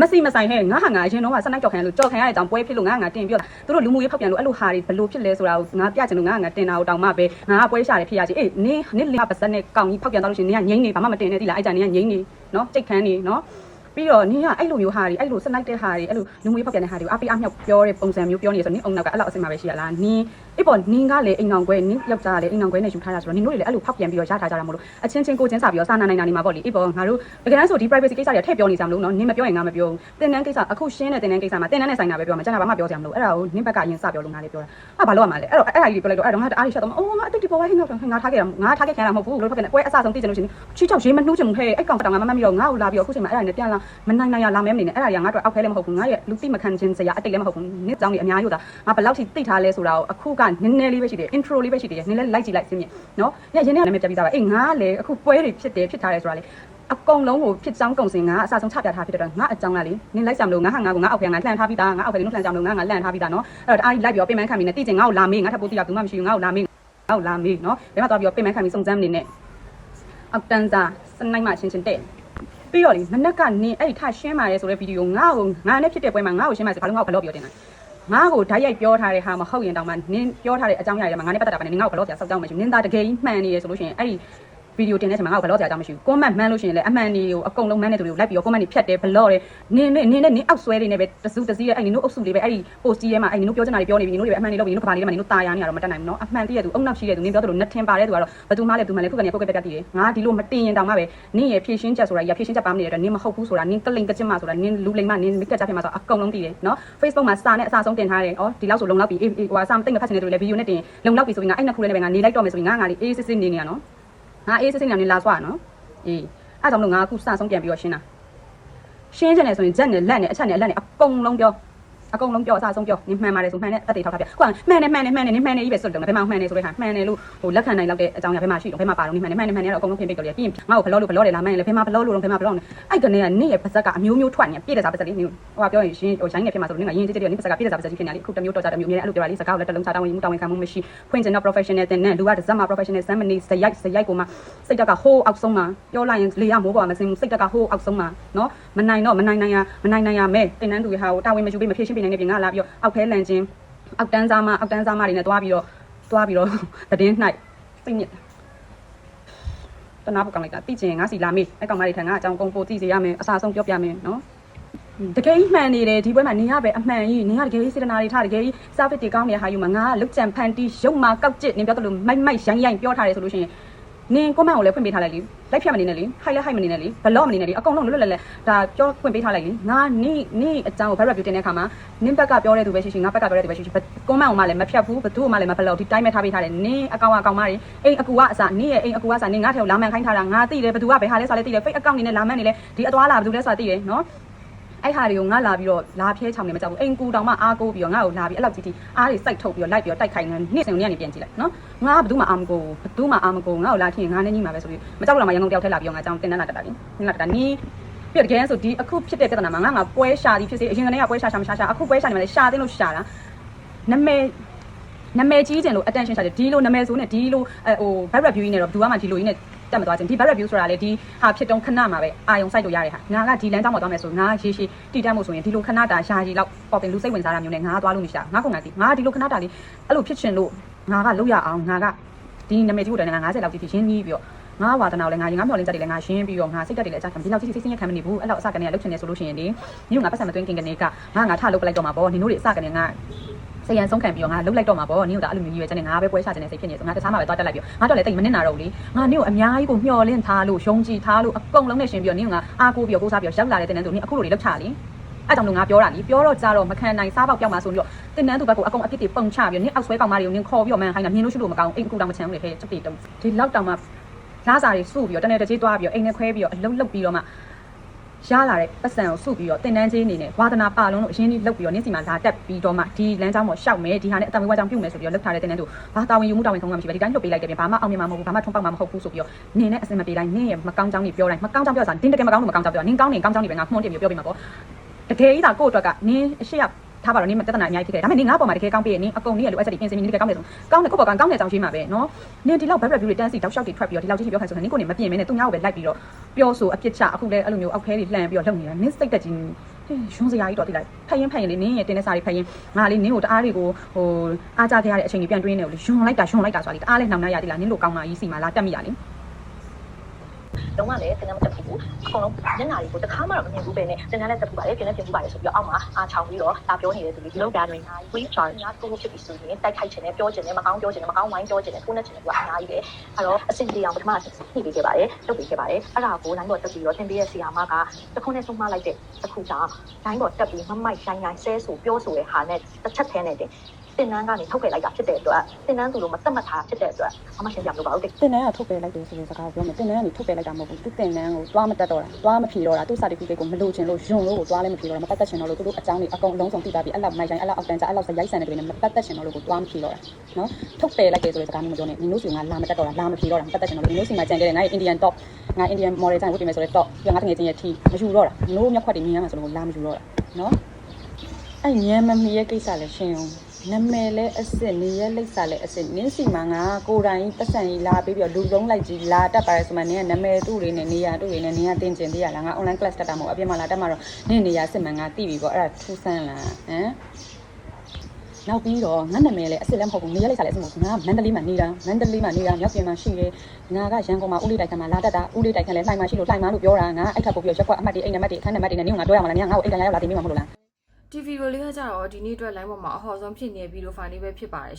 မစီမဆိုင်ဟဲ့ငါဟာငါအရင်တော့ကစနိုက်ကြော်ခံရလို့ကြော်ခံရတဲ့အကြောင်းပွဲဖြစ်လို့ငါဟာငါတင်ပြီးတော့သူတို့လူမှုရေးဖောက်ပြန်လို့အဲ့လိုဟာတွေဘယ်လိုဖြစ်လဲဆိုတာကိုငါပြချင်လို့ငါဟာငါတင်တာကိုတောင်မှပဲငါကပွဲရှာတယ်ဖြစ်ရချင်အေးနင်းနင်းလင်ကပါစက်နဲ့ကောင်းကြီးဖောက်ပြန်သွားလို့ရှိရင်နင်းကငိမ့်နေဘာမှမတင်နဲ့တိလားအဲ့ကြနင်းကငိမ့်နေနော်စိတ်ခမ်းနေနော်ပြီးတော့နင်းကအဲ့လိုမျိုးဟာတွေအဲ့လိုစနိုက်တဲ့ဟာတွေအဲ့လိုလူမှုရေးဖောက်ပြန်တဲ့ဟာတွေကိုအပိအမြောက်ပြောတဲ့ပုံစံမျိုးပြောနေဆိုတော့နင်းအုံနောက်ကအဲ့လောက်အစင်မှာပဲရှိရလားနင်း အေးပေါ့နင်းကလည်းအိမ်အောင်ခွဲနင်းယောက်ျားကလည်းအိမ်အောင်ခွဲနဲ့ယူထားတာဆိုတော့နင်းတို့တွေလည်းအဲ့လိုဖောက်ပြန်ပြီးတော့ရထားကြတာမလို့အချင်းချင်းကိုချင်းစာပြီးတော့စာနာနိုင်တာနေမှာပေါ့လေအေးပေါ့ငါတို့တကယ်တမ်းဆိုဒီ privacy ကိစ္စတွေထည့်ပြောနေကြမလို့နော်နင်းမပြောရင်ငါမပြောဘူးတင်တန်းကိစ္စအခုရှင်းတဲ့တင်တန်းကိစ္စမှာတင်တန်းနဲ့ဆိုင်တာပဲပြောမှာကျန်တာဘာမှပြောကြမလို့အဲ့ဒါကိုနင်းဘက်ကအရင်စပြောလို့ငါလည်းပြောတာဟာဘာလို့ရမှာလဲအဲ့တော့အဲ့ဒါကြီးပြောလိုက်တော့အဲ့တော့ငါတအားကြီးရှက်တော့အိုးငါအတိတ်ဒီပေါ်ဝိုင်းဟင်းတော့ငါထားခဲ့တာငါထားခဲ့ခံရတာမဟုတ်ဘူးလို့ဖောက်ပြန်တယ်ပွဲအစဆုံးသိချင်လို့ရှိရင်ချီချောက်ရေးမနှူးချင်ဘူးဟဲ့အဲ့ကောင်တောင်ငါမမတ်ပြီးတော့ငါ့ကိုလာပြီးတော့အခုချိန်မှာအဲ့ဒါနဲ့ပြန်လာမနိုင်နိုင်ရလာမဲမနေနဲ့အဲ့ဒါကြီးငါတို့အောက်ခဲလည်းမဟုတ်ဘူးငါရဲ့လူသိမခံခြင်းစရာအတိတ်လည်းမဟုတ်ဘူးနင်းကြောင်းကြီးအများကြီးတာငါဘယ်လောက်ထိသိထားလဲဆိုတာကိုအခုကနည်းနည်းလေးပဲရှိတယ် intro လေးပဲရှိတယ်နင်းလည်းလိုက်ကြည့်လိုက်စင်းမြင်နော်ညရင်းနေနာမည်ပြပြီးသားပါအေးငါလည်းအခုပွဲတွေဖြစ်တယ်ဖြစ်ထားတယ်ဆိုတာလေအကုန်လုံးကိုဖြစ်ချောင်းကုံစင်ငါအစားဆုံးချပြထားဖြစ်တဲ့တော့ငါအကြောင်းကလေနင်းလိုက်ကြမလို့ငါဟာငါကိုငါအောက်ခဲငါလှန်ထားပြီးသားငါအောက်ခဲနင်းလှန်ကြမလို့ငါငါလှန်ထားပြီးသားနော်အဲ့တော့အားကြီးလိုက်ပြီးတော့ပြင်ပန်းခံပြီးနေတိကျင်ငါ့ကိုလာမေးငါထပ်ပို့တိရဘူးမှမရှိဘူးငါ့ကိုလာမေးငါ့ကိုလာမေးနော်ဘယ်မှာသွားပြီးတော့ပြင်ပန်းခံပြီးစုံစမ်းနေနဲ့အောက်တန်းစားစနိုင်မှချင်းချင်းတဲ့ပြီးတော့လေမနက်ကနေအဲ့ဒီထရှင်းပါရဲဆိုတဲ့ဗီဒီယိုငါ့ကိုငါနဲ့ဖြစ်တဲ့ပွဲမှာငါ့ကိုရှင်းပါဆိုဘာလို့ငါ့ကိုဘလော့ပြောတင်တာ ငါ့ကိုဓာတ်ရိုက်ပြောထားတဲ့ဟာမဟုတ်ရင်တောင်မှနင်းပြောထားတဲ့အကြောင်းအရာတွေမှာငါနဲ့ပတ်သက်တာပါနဲ့နင်ငါ့ကိုဘလော့ဆရာစောက်ကြောင်းမရှိဘူးနင်သားတကယ်ကြီးမှန်နေရဆိုလို့ရှိရင်အဲ့ဒီ ဗီဒီယိုတင်တဲ့အချိန်မှာငါ့ကိုဘလော့ဆရာအကြောင်းမရှိဘူးကွန်မန့်မှန်းလို့ရှိရင်လည်းအမှန်တွေကိုအကုန်လုံးမှန်းတဲ့သူတွေကိုလိုက်ပြီးတော့ကွန်မန့်တွေဖြတ်တယ်ဘလော့တယ်နင်းနဲ့နင်းနဲ့နင်းအောက်ဆွဲတွေနဲ့ပဲတစုတစည်းရဲ့အဲ့ဒီနင်တို့အုပ်စုလေးပဲအဲ့ဒီ post ကြီးထဲမှာအဲ့ဒီနင်တို့ပြောချင်တာတွေပြောနေပြီနင်တို့တွေပဲအမှန်တွေလုပ်ပြီးနင်တို့ကဘာလေးထဲမှာနင်တို့တာယာနေရတော့မတတ်နိုင်ဘူးနော်အမှန်တည်းရဲ့သူအုံနောက်ရှိတဲ့သူနင်ပြောသလိုနှထင်ပါတဲ့သူကတော့ဘယ်သူမှလည်းဘယ်သူမှလည်းခုကနေပုတ်ကက်ပြတ်တည်တယ်ငါဒီလိုမတင်ရင်တောင်မှပဲနင်းရဲ့ဖြည့်ရှင်းချက်ဆိုတာရဖြည့်ရှင်းချက်ပါမနေတဲ့အတွက်နင်းမဟုတ်ဘူးဆိုတာနင်းကလိန်ကချင်မှဆိုတာနင်းလူလိမ်မှနင်းမိကက်ချက်ဖြစ်မှဆိုတာအကုန်လုံးတည်တယ်နော် Facebook မှာစာနဲ့အစားဆုံးတင်ထားတယ်ဩဒီလောက်ဆိုလုံလောက်ပြီအေးဟိုဟာစာမသိမဖတ်ချင်တဲ့သူတွေလည်းဗီဒီယိုနဲ့တင်လုံလောက်ပြီဆိုပြီးငါအဲ့နှစ်ခုလေးနဲ့ပဲငါနေလိုက်တော့မယ်ဆိုပြီးငါငါလေးအေးစစ်စစ်နေနေရနော် ငါအေးစစ်စစ်နေနေလာဆွာနော်အေးအဲ့ကြောင့်မလို့ငါအခုစဆုံးပြန်ပြီးတော့ရှင်းတာရှင်းချင်တယ်ဆိုရင်ဇက်နဲ့လက်နဲ့အချက်နဲ့လက်နဲ့အကုန်လုံးပြော အကုန်လုံးပြောအစားဆုံးပြောနင်မှန်ပါတယ်ဆိုမှန်တဲ့တက်တေထောက်ထားပြကွာမှန်တယ်မှန်တယ်မှန်တယ်နင်မှန်တယ်ကြီးပဲစွတ်တယ်ဘယ်မှာမှန်တယ်ဆိုတဲ့ဟာမှန်တယ်လို့ဟိုလက်ခံနိုင်လောက်တဲ့အကြောင်းအရာဘယ်မှာရှိတော့ဘယ်မှာပါတော့နင်မှန်တယ်မှန်တယ်မှန်တယ်တော့အကုန်လုံးပြင်ပိတ်ကြတယ်ပြီးရင်ငါ့ကိုဘလော့လို့ဘလော့တယ်လားမှန်တယ်လေဘယ်မှာဘလော့လို့တော့ဘယ်မှာဘလော့နေအဲ့ကနေကနေ့ရဲ့ပါဇက်ကအမျိုးမျိုးထွက်နေပြည့်တဲ့စားပါဇက်လေးမျိုးဟိုကပြောရင်ရှင်ဟိုရိုင်းနေဖြစ်မှာဆိုလို့နင်ကရင်ကြည့်ကြည့်နင်ပါဇက်ကပြည့်တဲ့စားပါဇက်ကြီးဖြစ်နေလေအခုတစ်မျိုးတော့ကြတဲ့မျိုးအများနဲ့အဲ့လိုပြောတာလေးစကားကိုလည်းတစ်လုံးချတောင်းဝင်မှုတောင်းဝင်ခံမှုမရှိဖွင့်ကျင်တော့ professional တင်နဲ့လူကတစ်စက်မှာ professional စမ်းမနေစရိုက်စရိုက်ကိုမှစိတ်တက်ကဟိုးအောက်ဆုံးမှာပြောလိုက်ရင်လေရမိုးပေါ်မှာမစင်ဘူးစိတ်တက်ကဟိုးအောက်ဆုံးမှာနော်မနိုင်တော့မနိုင်နိုင်ရမနိုင်နိုင်ရမဲတင်နန်းသူဟာကိုတာဝန်မယူပေးမဖြည့်ရှင်းပေးနိုင်တဲ့ပြင်ကလာပြီးတော့အောက်ဖဲလန်ချင်းအောက်တန်းစားမအောက်တန်းစားမတွေနဲ့တွားပြီးတော့တွားပြီးတော့တည်င်း၌စိတ်ညစ်တနာဖို့ကောင်းလိုက်တာသိချင်ငါစီလာမေးအဲ့ကောင်မတွေထံကအကြောင်းကုန်ပို့သိစေရမယ်အစားဆုံးပြောပြမယ်နော်တကယ်ကြီးမှန်နေတယ်ဒီပွဲမှာနေရပဲအမှန်ကြီးနေရတကယ်ကြီးစေတနာတွေထားတကယ်ကြီး service တွေကောင်းနေတဲ့ဟာယူမှာငါကလုတ်ကြံဖန်တီးရုပ်မာကောက်ကျစ်နင်ပြောသလိုမိုက်မိုက်ရိုင်းရိုင်းပြောထားတယ်ဆိုလို့ရှိရင် နင်ကွန်မန့်ကိုလည်းဖွင့်ပေးထားလိုက်လေလိုက်ဖြတ်မနေနဲ့လေဟိုက်လည်းဟိုက်မနေနဲ့လေဘလော့မနေနဲ့လေအကုန်လုံးလွတ်လွတ်လပ်လပ်ဒါပြောဖွင့်ပေးထားလိုက်လေငါနိနိအကြောင်းကို back review တင်တဲ့အခါမှာနင်ဘက်ကပြောတဲ့သူပဲရှိရှိငါဘက်ကပြောတဲ့သူပဲရှိရှိကွန်မန့်ကိုမှလည်းမဖြတ်ဘူးဘသူ့ကိုမှလည်းမဘလော့ဒီတိုင်းပဲထားပေးထားတယ်နင်အကောင်အကောင်မတွေအိမ်အကူကအစားနင်ရဲ့အိမ်အကူကစားနင်ငါထဲကိုလာမှန်ခိုင်းထားတာငါသိတယ်ဘသူကဘယ်ဟာလဲဆိုလဲသိတယ် fake account နေနဲ့လာမှန်နေလဲဒီအသွားလာဘသူလဲဆိုတာသိတယ်နော် အဲ့ဟာတွေကိုငါလာပြီးတော့လာဖြဲချောင်းနေမကြောက်ဘူးအိမ်ကူတောင်မှအားကိုးပြီးတော့ငါ့ကိုလာပြီးအဲ့လောက်ကြီးကြီးအားတွေစိုက်ထုတ်ပြီးတော့လိုက်ပြီးတော့တိုက်ခိုင်းနေနေ့စဉ်နေ့ကနေပြန်ကြည့်လိုက်နော်ငါကဘယ်သူမှအားမကိုးဘူးဘယ်သူမှအားမကိုးငါ့ကိုလာထင်ငါနဲ့ညီမှာပဲဆိုပြီးမကြောက်ဘူးလားမရန်ကုန်တယောက်ထက်လာပြီးတော့ငါအကြောင်းတင်တန်းလာတက်တာလीတင်လာတက်တာနီးပြတကယ်ဆိုဒီအခုဖြစ်တဲ့ပြဿနာမှာငါငါပွဲရှာသည်ဖြစ်စေအရင်ကတည်းကပွဲရှာရှာမရှာရှာအခုပွဲရှာနေမှာလေရှာသိလို့ရှာတာနမဲနာမည်ကြီးကျင်လို့ attention ရှာတယ်ဒီလိုနာမည်ဆိုနဲ့ဒီလိုအဲဟို back review ကြီးနဲ့တော့ဘယ်သူမှဒီလိုကြီးနဲ့ တက်မသွားခြင်းဒီ back review ဆိုတာလေဒီဟာဖြစ်တုံးခဏမှာပဲအာယုံစိုက်လို့ရတဲ့ဟာငါကဒီလမ်းကြောင်းမှာသွားမယ်ဆိုငါရေရှည်တည်တတ်မှုဆိုရင်ဒီလိုခဏတာရှာကြီးလောက်ပေါ်ပင်လူစိတ်ဝင်စားတာမျိုးနဲ့ငါသွားလို့မရှာငါကငါဒီငါဒီလိုခဏတာလေးအဲ့လိုဖြစ်ချင်လို့ငါကလုပ်ရအောင်ငါကဒီနာမည်ကြီးကိုတည်းက90လောက်ကြီးဖြစ်ရင်းကြီးပြီးတော့ငါဝါသနာကိုလည်းငါရင်ငါမျောလင်းချက်တွေလည်းငါရှင်းပြီးတော့ငါစိတ်တက်တွေလည်းအကြခံဒီလောက်ကြီးစိတ်ဆင်းရဲခံမနေဘူးအဲ့လောက်အစကနေလှုပ်ချင်နေဆိုလို့ရှိရင်ဒီညငါပတ်စံမသွင်းခင်ကနေကငါငါထလုပ်ပလိုက်တော့မှာပေါ့နင်တို့တွေအစကနေငါ စရန်ဆုံးခံပြီးတော့ငါလှုပ်လိုက်တော့မှာပေါ့နင်တို့ကအဲ့လိုမျိုးကြီးပဲကျန်နေငါပဲပွဲချခြင်းနဲ့စိတ်ဖြစ်နေဆိုငါတခြားမှာပဲသွားတက်လိုက်ပြီးငါတော့လည်းတိတ်မနစ်နာတော့ဘူးလေငါနင့်ကိုအများကြီးကိုမျှော်လင့်ထားလို့ယုံကြည်ထားလို့အကုန်လုံးနဲ့ရှင်ပြီးတော့နင့်ကအားကိုးပြီးတော့ကိုးစားပြီးတော့ရောက်လာတဲ့တဲ့နန်းသူနင်အခုလိုတွေလှုပ်ချလေအဲ့ကြောင့်လို့ငါပြောတာလीပြောတော့ကြတော့မခံနိုင်စားပေါက်ပြောက်မှာဆိုပြီးတော့တင်နန်းသူဘက်ကိုအကုန်အပြစ်တွေပုံချပြီးတော့နင်အောက်ဆွဲကောင်မတွေကိုနင်ခေါ်ပြီးတော့မှန်ခိုင်းတာမြင်လို့ရှိလို့မကောင်းအိမ်ကူတောင်မချမ်းဘူးလေဟဲ့ချက်တွေတုံးဒီလောက်တောင်မှလာစားတွေစုပြီးတော့တနေ့တစ်ချေးသွားပြီးတော့အိမ်နဲ့ခွဲပြီးတော့အလုံးလုံးပြီးတော့မှ ရလာတဲ့ပတ်စံကိုစုပြီးတော့တင်တန်းချင်းအနေနဲ့ဝါသနာပါလုံးလို့အရင်ကြီးလုတ်ပြီးတော့နင်းစီမှာလာတက်ပြီးတော့မှဒီလမ်းကြောင်းပေါ်ရှောက်မယ်ဒီဟာနဲ့အတံဝေးဝါကြောင်ပြုတ်မယ်ဆိုပြီးတော့လုတ်ထားတဲ့တင်တန်းတို့ဘာတာဝန်ယူမှုတာဝန်ခံမှုမရှိပဲဒီတိုင်းလုတ်ပေးလိုက်တယ်ပြင်ဘာမှအောင်မြင်မှာမဟုတ်ဘူးဘာမှထုံးပေါက်မှာမဟုတ်ဘူးဆိုပြီးတော့နင်းနဲ့အစင်မပြေတိုင်းနင်းရဲ့မကောင်းကြောင်းတွေပြောတိုင်းမကောင်းကြောင်းပြောစားတင်းတကယ်မကောင်းလို့မကောင်းကြောင်းပြောနင်းကောင်းနေကောင်းကြောင်းတွေပဲငါခွန်းတင်ပြီးပြောပေးမှာပေါ့တကယ်ကြီးသာကိုယ့်အတွက်ကနင်းအရှိရ ထားပါတော့နင်းမတက်တနာအများကြီးဖြစ်ခဲ့တယ်ဒါပေမဲ့နင်းငါပေါ်မှာတကယ်ကောင်းပြည့်နင်းအကုန်နင်းရဲ့လိုအပ်ချက်တွေပြင်ဆင်ပြီးနင်းတကယ်ကောင်းတယ်ဆိုကောင်းတယ်ကိုယ့်ဘောကကောင်းတဲ့ကြောင်ရှိမှာပဲနော်နင်းဒီလောက် back review တွေတန်းစီတောက်လျှောက်တွေထွက်ပြီးတော့ဒီလောက်ကြီးပြောခိုင်းဆိုရင်နင်းကိုနေမပြင်မဲနဲ့သူများကိုပဲလိုက်ပြီးတော့ပြောဆိုအပြစ်ချအခုလဲအဲ့လိုမျိုးအောက်ခဲတွေလှန်ပြီးတော့လုပ်နေတာနင်းစိတ်တက်ကြီးဟေးရွှန်းစရာကြီးတော့တိလိုက်ဖက်ရင်ဖက်ရင်လေနင်းရဲ့တင်းတဲ့စာတွေဖက်ရင်ငါလေးနင်းကိုတအားတွေကိုဟိုအားကြခဲ့ရတဲ့အချိန်ကြီးပြန်တွေးနေလို့လေရွှန်းလိုက်တာရွှန်းလိုက်တာဆိုတာလေတအားလေးနှောင်နှရရတိလားနင်းလိုကောင်းတာကြီးစီမှာလာတက်မိရလေ လုံးဝလည်းတင်တန်းမတက်ဘူးအကုန်လုံးညနာတွေကိုတခါမှတော့မမြင်ဘူးပဲနဲ့တင်တန်းလည်းတက်ဘူးပါလေပြင်လည်းပြင်ဘူးပါလေဆိုပြီးတော့အောက်မှာအားချောင်ပြီးတော့ဒါပြောနေတဲ့သူတွေဒီလောက်ဒါတွေအများကြီး free charge ညာကိုဖြစ်ပြီးဆိုရင်တိုက်ခိုက်ခြင်းနဲ့ပြောခြင်းနဲ့မကောင်းပြောခြင်းနဲ့မကောင်းဝိုင်းပြောခြင်းနဲ့ဖုန်းနဲ့ခြင်းနဲ့ကအများကြီးပဲအဲ့တော့အဆင်ပြေအောင်ပထမအချက်ဖြည့်ပေးခဲ့ပါတယ်လုပ်ပေးခဲ့ပါတယ်အဲ့ဒါကိုလိုင်းပေါ်တက်ပြီးတော့သင်ပေးရဲ့ဆရာမကတခုနဲ့ဆုံးမလိုက်တဲ့တခုကြောင့်လိုင်းပေါ်တက်ပြီးမမိုက်ဆိုင်ဆိုင်ဆဲဆိုပြောဆိုတဲ့ဟာနဲ့တစ်ချက်သေးနဲ့တင်တင်နန်းကနေထုတ်ခဲ့လိုက်တာဖြစ်တဲ့အတွက်တင်နန်းသူတို့မတတ်မှတ်ထားဖြစ်တဲ့အတွက်အမရှင်းပြမလို့ပါဘူးတင်တန်းကထုတ်ပယ်လိုက်တယ်ဆိုတဲ့စကားကိုပြောမယ်တင်တန်းကနေထုတ်ပယ်လိုက်တာမဟုတ်ဘူးသူတင်တန်းကိုသွားမတက်တော့တာသွားမဖြေတော့တာသူစာတိကူကိုမလို့ချင်လို့ယွန်လို့ကိုသွားလည်းမဖြေတော့တာမပတ်သက်ချင်တော့လို့သူတို့အကြောင်းတွေအကုန်လုံးစုံသိတာပြီးအဲ့လောက်မိုက်တိုင်းအဲ့လောက်အောက်တန်းကြအဲ့လောက်ရိုက်ဆန်တဲ့တွေနဲ့မပတ်သက်ချင်တော့လို့ကိုသွားမဖြေတော့တာနော်ထုတ်ပယ်လိုက်တယ်ဆိုတဲ့စကားမျိုးမပြောနဲ့နင်တို့စီကငါလာမတက်တော့တာလာမဖြေတော့တာမပတ်သက်ချင်တော့လို့နင်တို့စီမှာကြံခဲ့တဲ့ငါရဲ့ Indian top ငါ Indian model တိုင်းဝတ်တင်မယ်ဆိုတဲ့ top ပြီးငါတငယ်ချင်းရဲ့ ठी မယူတော့တာနိုးမျက်ခွက်တွေမြင်ရမှာဆိုလို့လာမယူတော့တာနော်အဲ့ညံမမီရဲ့ကိစ္စလည်းရှင်းအောင် နမယ်လဲအစ်စ်နေရလိပ်စာလဲအစ်စ်နင်းစီမှာငါကိုယ်တိုင်ပတ်စံကြီးလာပြီးပြီးတော့လူလုံးလိုက်ကြီးလာတက်ပါရဲဆိုမှနင်းကနမယ်သူ့တွေနဲ့နေရသူ့တွေနဲ့နင်းကတင်ကျင်သေးရလားငါ online class တက်တာမဟုတ်အပြင်မှာလာတက်မှာတော့နင်းနေရစစ်မှန်ငါတိပြီပေါ့အဲ့ဒါထူးဆန်းလားဟမ်နောက်ပြီးတော့ငါနာမည်လည်းအစ်စ်လည်းမဟုတ်ဘူးနေရလိပ်စာလည်းအစ်စ်မဟုတ်ဘူးငါမန္တလေးမှာနေတာမန္တလေးမှာနေတာမြောက်ပြင်မှာရှိတယ်ငါကရန်ကုန်မှာဦးလေးတိုက်ခန်းမှာလာတက်တာဦးလေးတိုက်ခန်းလည်းလှိုင်မှာရှိလို့လှိုင်မှာလို့ပြောတာငါအဲ့ထပ်ပို့ပြီးတော့ရက်ကွက်အမှတ်တွေအိမ်နံပါတ်တွေအခန်းနံပါတ်တွေနဲ့နင်းကငါပြောရမှာလားနင်းကငါ့ကိုအိမ်ကန်ရရောက်လာတင်မိမှာမဟုတ်လား ဒီဗီဒီယိုလေးကကြတော့ဒီနေ့အတွက် line ပေါ်မှာအဟော်ဆုံးဖြစ်နေပြီးတော့ file လေးပဲဖြစ်ပါတယ်